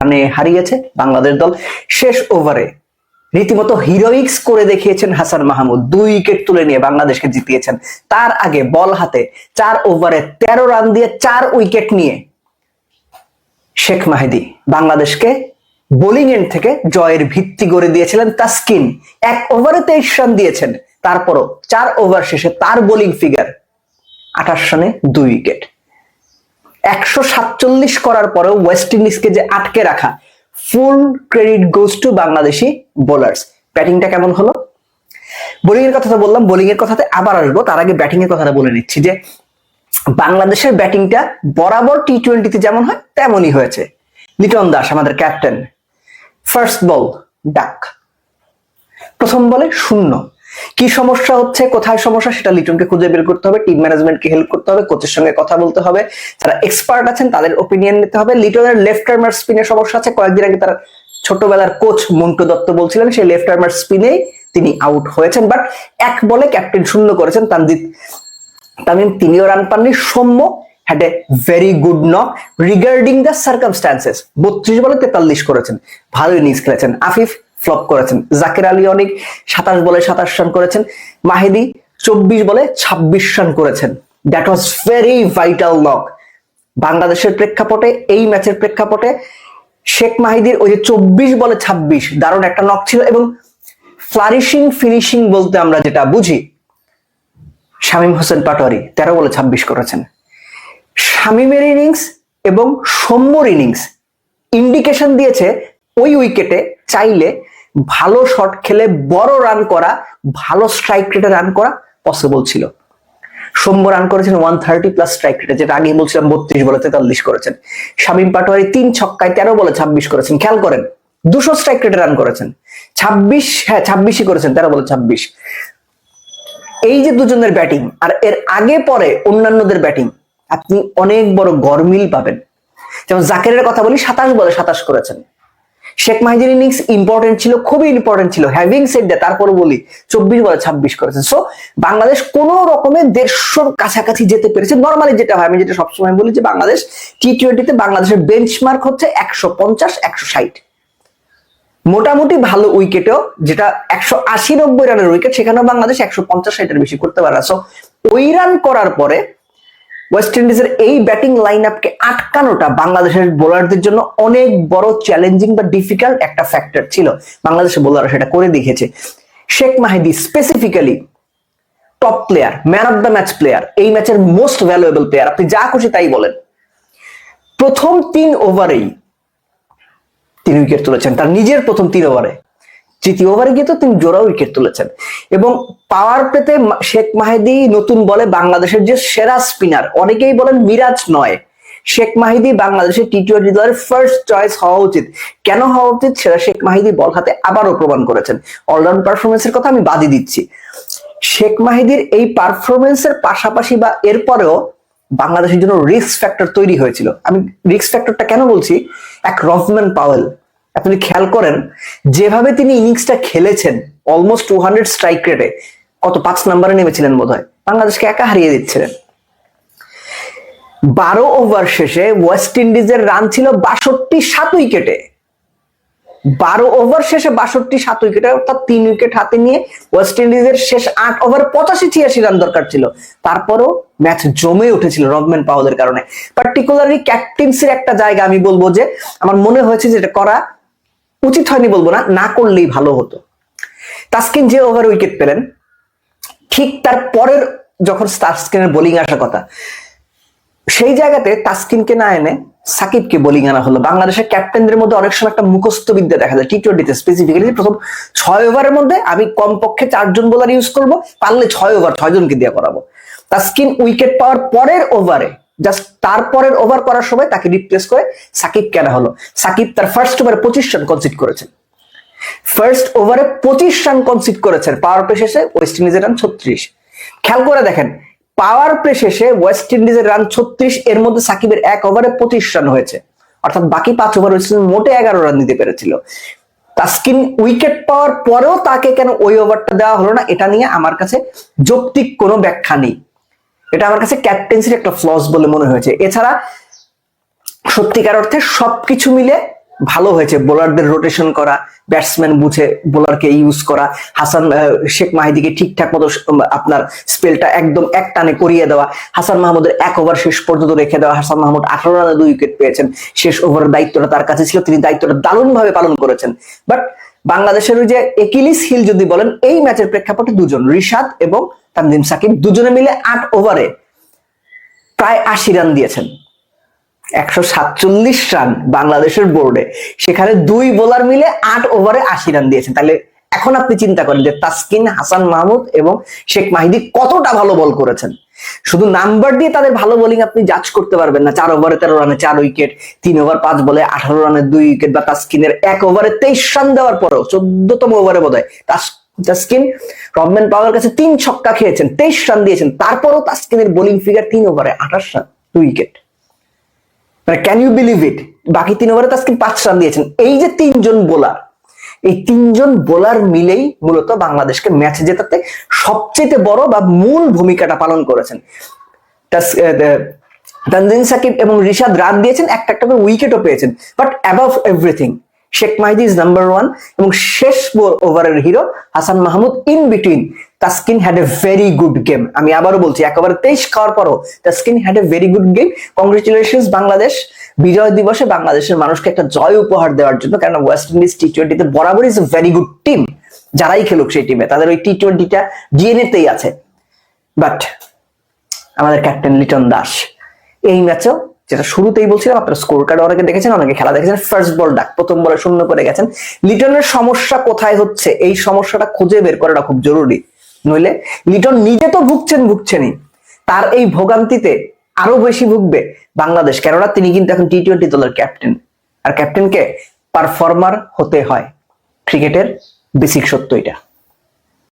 রানে হারিয়েছে বাংলাদেশ দল। শেষ ওভারে রীতিমতো হিরোইক্স করে দেখিয়েছেন হাসান মাহমুদ। দুই উইকেট তুলে নিয়ে বাংলাদেশকে জিতিয়েছেন। তার আগে বল হাতে চার ওভারে তেরো রান দিয়ে চার উইকেট নিয়ে শেখ মাহেদি বাংলাদেশকে বোলিং এন্ড থেকে জয়ের ভিত্তি গড়ে দিয়েছিলেন তাসকিন। এক ওভারে তেইশ রান দিয়েছেন। তারপরও চার ওভার শেষে তার বোলিং ফিগার আঠাশ রানে দুই উইকেট একশো সাতচল্লিশ করার পরেও ওয়েস্ট ইন্ডিজকে যে আটকে রাখা full credit goes to Bangladeshi bowlers ব্যাটিংটা কেমন হলো? বোলিং এর কথা তো বললাম বোলিং এর কথাতে আবার আসব। তার আগে ব্যাটিং এর কথাটা বলে নিচ্ছি যে, বাংলাদেশের ব্যাটিংটা বরাবর টি টোয়েন্টিতে যেমন হয়, তেমনই হয়েছে। লিটন দাস, আমাদের ক্যাপ্টেন ফার্স্ট বল ডাক প্রথম বলে শূন্য। কি সমস্যা হচ্ছে, কোথায় সমস্যা সেটা লিটনকে খুঁজে বের করতে হবে টিম ম্যানেজমেন্টকে হেল্প করতে হবে কোচের সঙ্গে কথা বলতে হবে, যারা এক্সপার্ট আছেন তাদের ওপিনিয়ন নিতে হবে। লিটনের লেফট আর্মার স্পিনের সমস্যা আছে, কয়েকদিন আগে তার ছোটবেলার কোচ মন্টু দত্ত বলছিলেন, সেই লেফট আর্মার স্পিনেই তিনি আউট হয়েছেন। বাট এক বলে ক্যাপ্টেন শূন্য করেছেন তানজিৎ তামিম, তিনিও রান পাননি। Soumya had a very good knock regarding the circumstances বত্রিশ বলে তেতাল্লিশ করেছেন ভালো ইনিংস খেলেছেন। আফিফ ফ্লপ করেছেন। জাকির আলী অনেক সাতাশ বলে সাতাশ রান করেছেন। মাহিদি চব্বিশ বলে ছাব্বিশ রান করেছেন। That was very vital knock বাংলাদেশের প্রেক্ষাপটে, এই ম্যাচের প্রেক্ষাপটে শেখ মাহিদির ওই যে চব্বিশ বলে ছাব্বিশ, দারুণ একটা নক ছিল এবং ফ্লারিশিং ফিনিশিং বলতে আমরা যেটা বুঝি, শামীম হোসেন পাটোয়ারি তেরো বলে ছাব্বিশ করেছেন। শামীমের ইনিংস এবং সৌম্যর ইনিংস ইন্ডিকেশন দিয়েছে ওই উইকেটে চাইলে ভালো শট খেলে বড় রান করা, ভালো স্ট্রাইক রেটে রান করা পসিবল ছিল। সৌম্য রান করেছেন ওয়ান থার্টি প্লাস স্ট্রাইক রেটে যেটা আগে বলছিলাম বত্রিশ বলে তেতাল্লিশ করেছেন। শামীম পাটোয়ারি তিন ছক্কায় তেরো বলে ছাব্বিশ করেছেন, খেয়াল করেন, দুশো স্ট্রাইক রেটে রান করেছেন। ছাব্বিশ হ্যাঁ ছাব্বিশই করেছেন, তেরো বলে ছাব্বিশ। এই যে দুজনের ব্যাটিং আর এর আগে পরে অন্যান্যদের ব্যাটিং আপনি অনেক বড় গরমিল পাবেন। যেমন জাকেরের কথা বলি, সাতাশ বলে সাতাশ করেছেন। শেখ মাহিদির ইনিংস ইম্পর্টেন্ট ছিল, খুবই ইম্পর্টেন্ট ছিল। হ্যাভিং সেট দ্যাট তারপরে বলি, চব্বিশ বলে ছাব্বিশ করেছে সো বাংলাদেশ কোন রকমের দেড়শোর কাছাকাছি যেতে পেরেছে। নর্মালি যেটা হয়, আমি যেটা সবসময় বলি যে বাংলাদেশ টি টোয়েন্টিতে বাংলাদেশের বেঞ্চমার্ক হচ্ছে একশো পঞ্চাশ, একশো ষাট। মোটামুটি ভালো উইকেটেও, যেটা একশো আশি নব্বই রানের উইকেট, সেখানেও বাংলাদেশ একশো পঞ্চাশ ষাটের বেশি করতে পারে সো ওই রান করার পরে ওয়েস্ট ইন্ডিজের এই ব্যাটিং লাইন আপকে আটকানোটা বাংলাদেশের বোলারদের জন্য অনেক বড় চ্যালেঞ্জিং বা ডিফিকাল্ট একটা ফ্যাক্টর ছিল। বাংলাদেশের বোলাররা সেটা করে দেখেছে। Sheikh Mahedi specifically top player man of the match player এই ম্যাচের মোস্ট ভ্যালুয়েবল প্লেয়ার আপনি যা খুশি তাই বলেন। প্রথম তিন ওভারেই তিন উইকেট তুলেছেন। তার নিজের প্রথম তিন ওভারে তৃতীয় ওভারে গিয়ে তো তিনি জোড়া উইকেট তুলেছেন। এবং পাওয়ার পেতে শেখ মাহিদি নতুন বলে বাংলাদেশের যে সেরা স্পিনার অনেকেই বলেন মিরাজ নয়। শেখ মাহিদি বাংলাদেশের টি টোয়েন্টি দলের ফার্স্ট চয়েস হওয়া উচিত। কেন হওয়া উচিত সেটা শেখ মাহিদি বল হাতে আবারও প্রমাণ করেছেন। অলরাউন্ড পারফরমেন্সের কথা আমি বাদই দিচ্ছি। শেখ মাহিদির এই পারফরমেন্সের পাশাপাশি বা এরপরেও বাংলাদেশের জন্য রিস্ক ফ্যাক্টর তৈরি হয়েছিল। আমি রিস্ক ফ্যাক্টরটা কেন বলছি? এক রফম্যান পাওয়েল আপনি খেয়াল করেন, যেভাবে তিনি ইনিংসটা খেলেছেন অলমোস্ট টু হান্ড্রেড স্ট্রাইক রেটে কত পাঁচ নাম্বারে নেমেছিলেন বোধ হয় বাংলাদেশকে একা হারিয়ে দিচ্ছিলেন। বারো ওভার শেষে ওয়েস্ট ইন্ডিজের রান ছিল বাষট্টি সাত উইকেটে। বারো ওভার শেষে বাষট্টি সাত উইকেটে, অর্থাৎ তিন উইকেট হাতে নিয়ে ওয়েস্ট ইন্ডিজের শেষ আট ওভার পঁচাশি ছিয়াশি রান দরকার ছিল। তারপরও ম্যাচ জমে উঠেছিল রবম্যান পাওয়ালের কারণে। পার্টিকুলারলি ক্যাপ্টেন্সির একটা জায়গা আমি বলব যে, আমার মনে হয়েছে যে এটা করা উচিত হয়নি বলব না না করলেই ভালো হতো। তাস্কিন যে ওভার উইকেট পেলেন, ঠিক তার পরের যখন তাস্কিনের বোলিং আসার কথা, সেই জায়গাতে তাস্কিনকে না এনে সাকিবকে বোলিং আনা হলো। বাংলাদেশের ক্যাপ্টেনদের মধ্যে অনেক সময় একটা মুখস্থ বিদ্যা দেখা যায় টি টোয়েন্টিতে স্পেসিফিক্যালি প্রথম ছয় ওভারের মধ্যে আমি কমপক্ষে চারজন বোলার ইউজ করব, পারলে ছয় ওভার ছয় জনকে দিয়ে করাবো। তাস্কিন উইকেট পাওয়ার পরের ওভারে জাস্ট তারপরের ওভার করার সময় তাকে রিপ্লেস করে সাকিব কেন হলো? সাকিব তার ফার্স্ট ওভারে পঁচিশ রান কনসিড করেছেন। ফার্স্ট ওভারে পঁচিশ রান কনসিড করেছেন। পাওয়ার প্লে শেষে ওয়েস্ট ইন্ডিজের রান ছত্রিশ। খেয়াল করে দেখেন পাওয়ার প্লে শেষে ওয়েস্ট ইন্ডিজের রান ছত্রিশ, এর মধ্যে সাকিবের এক ওভারে পঁচিশ রান হয়েছে। অর্থাৎ বাকি পাঁচ ওভার ওয়েস্ট ইন্ডিজ মোটে এগারো রান দিতে পেরেছিল। তাস্কিন উইকেট পাওয়ার পরেও তাকে কেন ওই ওভারটা দেওয়া হলো না, এটা নিয়ে আমার কাছে যৌক্তিক কোনো ব্যাখ্যা নেই। এটা আমার কাছে ক্যাপ্টেন্সির একটা ফ্লস বলে মনে হয়েছে। এছাড়া সত্যিকার অর্থে সবকিছু মিলে ভালো হয়েছে বোলারদের রোটেশন করা ব্যাটসম্যান বুঝে বোলারকে ইউজ করা। হাসান শেখ মাহিদিকে ঠিকঠাক মতো আপনার স্পেলটা একদম এক টানে করিয়ে দেওয়া। হাসান মাহমুদের এক ওভার শেষ পর্যন্ত রেখে দেওয়া। হাসান মাহমুদ আঠারো রানে দুই উইকেট পেয়েছেন। শেষ ওভারের দায়িত্বটা তার কাছে ছিল। তিনি দায়িত্বটা দারুণভাবে পালন করেছেন। বাট বাংলাদেশের ওই যে একিলিস হিল যদি বলেন, এই ম্যাচের প্রেক্ষাপটে দুজন, রিশাদ এবং তানজিম সাকিব, দুজনে মিলে আট ওভারে প্রায় আশি রান দিয়েছেন। একশো সাতচল্লিশ রান বাংলাদেশের বোর্ডে। সেখানে দুই বোলার মিলে আট ওভারে আশি রান দিয়েছেন। তাহলে এখন আপনি চিন্তা করেন যে তাসকিন, হাসান মাহমুদ এবং শেখ মাহিদি কতটা ভালো বল করেছেন। শুধু নাম্বার দিয়ে তাদের ভালো বোলিং আপনি জাজ করতে পারবেন না। চার ওভারে তেরো রানে চার উইকেট তিন ওভার পাঁচ বলে আঠারো রানে দুই উইকেট বা তাসকিনের এক ওভারে তেইশ রান দেওয়ার পরেও চোদ্দতম ওভারে বোধ হয় তাসকিন রবম্যান পাওয়ার কাছে তিন ছক্কা খেয়েছেন, তেইশ রান দিয়েছেন। তারপরও তাসকিনের বোলিং ফিগার তিন ওভারে আঠাশ রান, দুই উইকেট মানে ক্যান ইউ বিলিভ ইট বাকি তিন ওভারে তাসকিন পাঁচ রান দিয়েছেন। এই যে তিনজন বোলার এই তিনজন বোলার মিলেই মূলত বাংলাদেশকে ম্যাচ জেতাতে সবচেয়ে বড় বা মূল ভূমিকাটা পালন করেছেন। তানজিন সাকিব এবং রিশাদ রান দিয়েছেন, একটা একটা করে উইকেটও পেয়েছেন। But above everything Sheikh Mahedi is number one এবং শেষ ওভারের hero Hasan Mahmud in between Taskin had a very good game আমি আবারও বলছি, একেবারে তেইশ খাওয়ার পরও Taskin had a very good game congratulation Bangladesh. বিজয় দিবসে বাংলাদেশের মানুষকে একটা জয় উপহার দেওয়ার জন্য কারণ ওয়েস্ট ইন্ডিজ টি টোয়েন্টিতে বরাবর is a very good team যারাই খেলুক সেই টিমে তাদের ওই টি টোয়েন্টিটা ডিএনএতেই আছে। বাট আমাদের ক্যাপ্টেন লিটন দাস এই ম্যাচেও যেটা শুরুতেই বলছিলাম, আপনারা স্কোর কার্ড অনেকে দেখেছেন, অনেকে খেলা দেখেছেন ফার্স্ট বল ডাক, প্রথম বলে শূন্য করে গেছেন। লিটনের সমস্যা কোথায় হচ্ছে? এই সমস্যাটা খুঁজে বের করাটা খুব জরুরি। নইলে লিটন নিজে তো ভুগছেন ভুগছেনই। তার এই ভোগান্তিতে আরও বেশি ভুগবে বাংলাদেশ, কেননা তিনি কিন্তু এখন টি টোয়েন্টি দলের ক্যাপ্টেন আর ক্যাপ্টেনকে পারফর্মার হতে হয়। ক্রিকেটের বেসিক সত্য এটা।